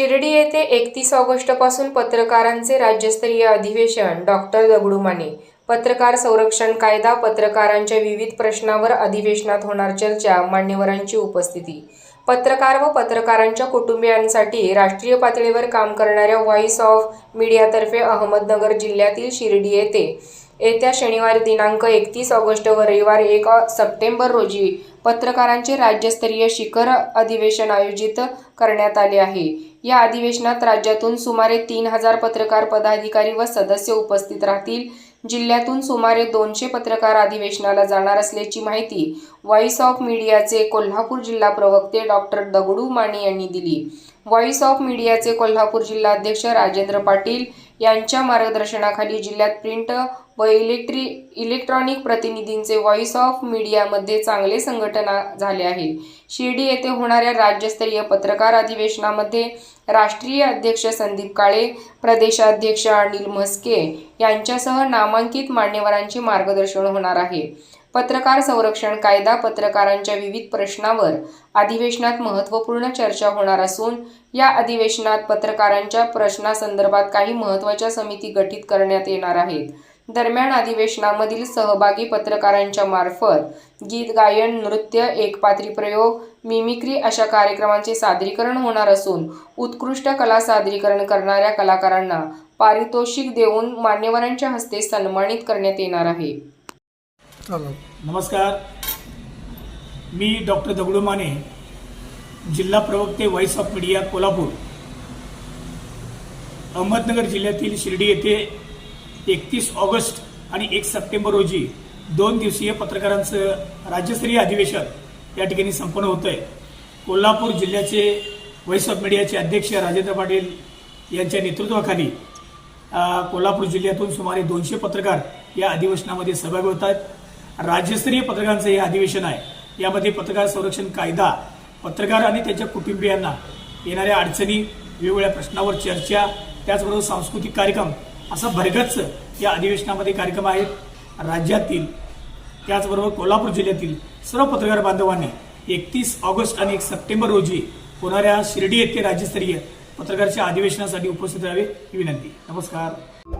शिर्डी येथे एकतीस ऑगस्टपासून पत्रकारांचे राज्यस्तरीय अधिवेशन डॉक्टर दगडू माने पत्रकार संरक्षण कायदा पत्रकारांच्या विविध प्रश्नावर अधिवेशनात होणार चर्चा मान्यवरांची उपस्थिती. पत्रकार व पत्रकारांच्या कुटुंबियांसाठी राष्ट्रीय पातळीवर काम करणाऱ्या व्हॉइस ऑफ मीडियातर्फे अहमदनगर जिल्ह्यातील शिर्डी येथे येत्या शनिवारी दिनांक एकतीस ऑगस्ट व रविवार एक सप्टेंबर रोजी पत्रकारांचे राज्यस्तरीय शिखर अधिवेशन आयोजित करण्यात आले आहे. या अधिवेशनात राज्यातून सुमारे तीन हजार पत्रकार पदाधिकारी व सदस्य उपस्थित राहतील. जिल्ह्यातून सुमारे दोनशे पत्रकार अधिवेशनाला जाणार असल्याची माहिती व्हॉइस ऑफ मीडियाचे कोल्हापूर जिल्हा प्रवक्ते डॉक्टर दगडू माने यांनी दिली. व्हॉइस ऑफ मीडियाचे कोल्हापूर जिल्हाध्यक्ष राजेंद्र पाटील यांच्या मार्गदर्शनाखाली जिल्ह्यात प्रिंट व इलेक्ट्रि इलेक्ट्रॉनिक प्रतिनिधींचे व्हॉइस ऑफ मीडियामध्ये चांगले संघटना झाले आहे. शिर्डी येथे होणाऱ्या राज्यस्तरीय पत्रकार अधिवेशनामध्ये राष्ट्रीय अध्यक्ष संदीप काळे प्रदेशाध्यक्ष अनिल म्हस्के यांच्यासह नामांकित मान्यवरांचे मार्गदर्शन होणार आहे. पत्रकार संरक्षण कायदा पत्रकारांच्या विविध प्रश्नावर अधिवेशनात महत्त्वपूर्ण चर्चा होणार असून या अधिवेशनात पत्रकारांच्या प्रश्नासंदर्भात काही महत्त्वाच्या समिती गठीत करण्यात येणार आहेत. दरम्यान अधिवेशनामधील सहभागी पत्रकारांच्या मार्फत गीत गायन नृत्य एकपात्री प्रयोग मिमिक्री अशा कार्यक्रमांचे सादरीकरण होणार असून उत्कृष्ट कला सादरीकरण करणाऱ्या कलाकारांना पारितोषिक देऊन मान्यवरांच्या हस्ते सन्मानित करण्यात येणार आहे. नमस्कार. मी डॉक्टर दगडू माने जिल्हा प्रवक्ते voice of media Kolhapur Ahmednagar जिल्ह्यातील शिर्डी येथे एकतीस ऑगस्ट आणि एक सप्टेंबर रोजी दोन दिवसीय पत्रकारांचं राज्यस्तरीय अधिवेशन या ठिकाणी संपन्न होतं आहे कोल्हापूर जिल्ह्याचे व्हॉइस ऑफ मीडियाचे अध्यक्ष राजेंद्र पाटील यांच्या नेतृत्वाखाली कोल्हापूर जिल्ह्यातून सुमारे दोनशे पत्रकार या अधिवेशनामध्ये सहभागी होत आहेत राज्यस्तरीय पत्रकारांचं हे अधिवेशन आहे. यामध्ये पत्रकार संरक्षण कायदा पत्रकार आणि त्यांच्या कुटुंबियांना येणाऱ्या अडचणी वेगवेगळ्या प्रश्नावर चर्चा त्याचबरोबर सांस्कृतिक कार्यक्रम असं भरगच्च या अधिवेशनामध्ये कार्यक्रम आहेत राज्यातील त्याचबरोबर कोल्हापूर जिल्ह्यातील सर्व पत्रकार बांधवांनी एकतीस ऑगस्ट आणि एक सप्टेंबर रोजी होणाऱ्या शिर्डी येथे राज्यस्तरीय पत्रकारच्या अधिवेशनासाठी उपस्थित राहावे ही विनंती. नमस्कार.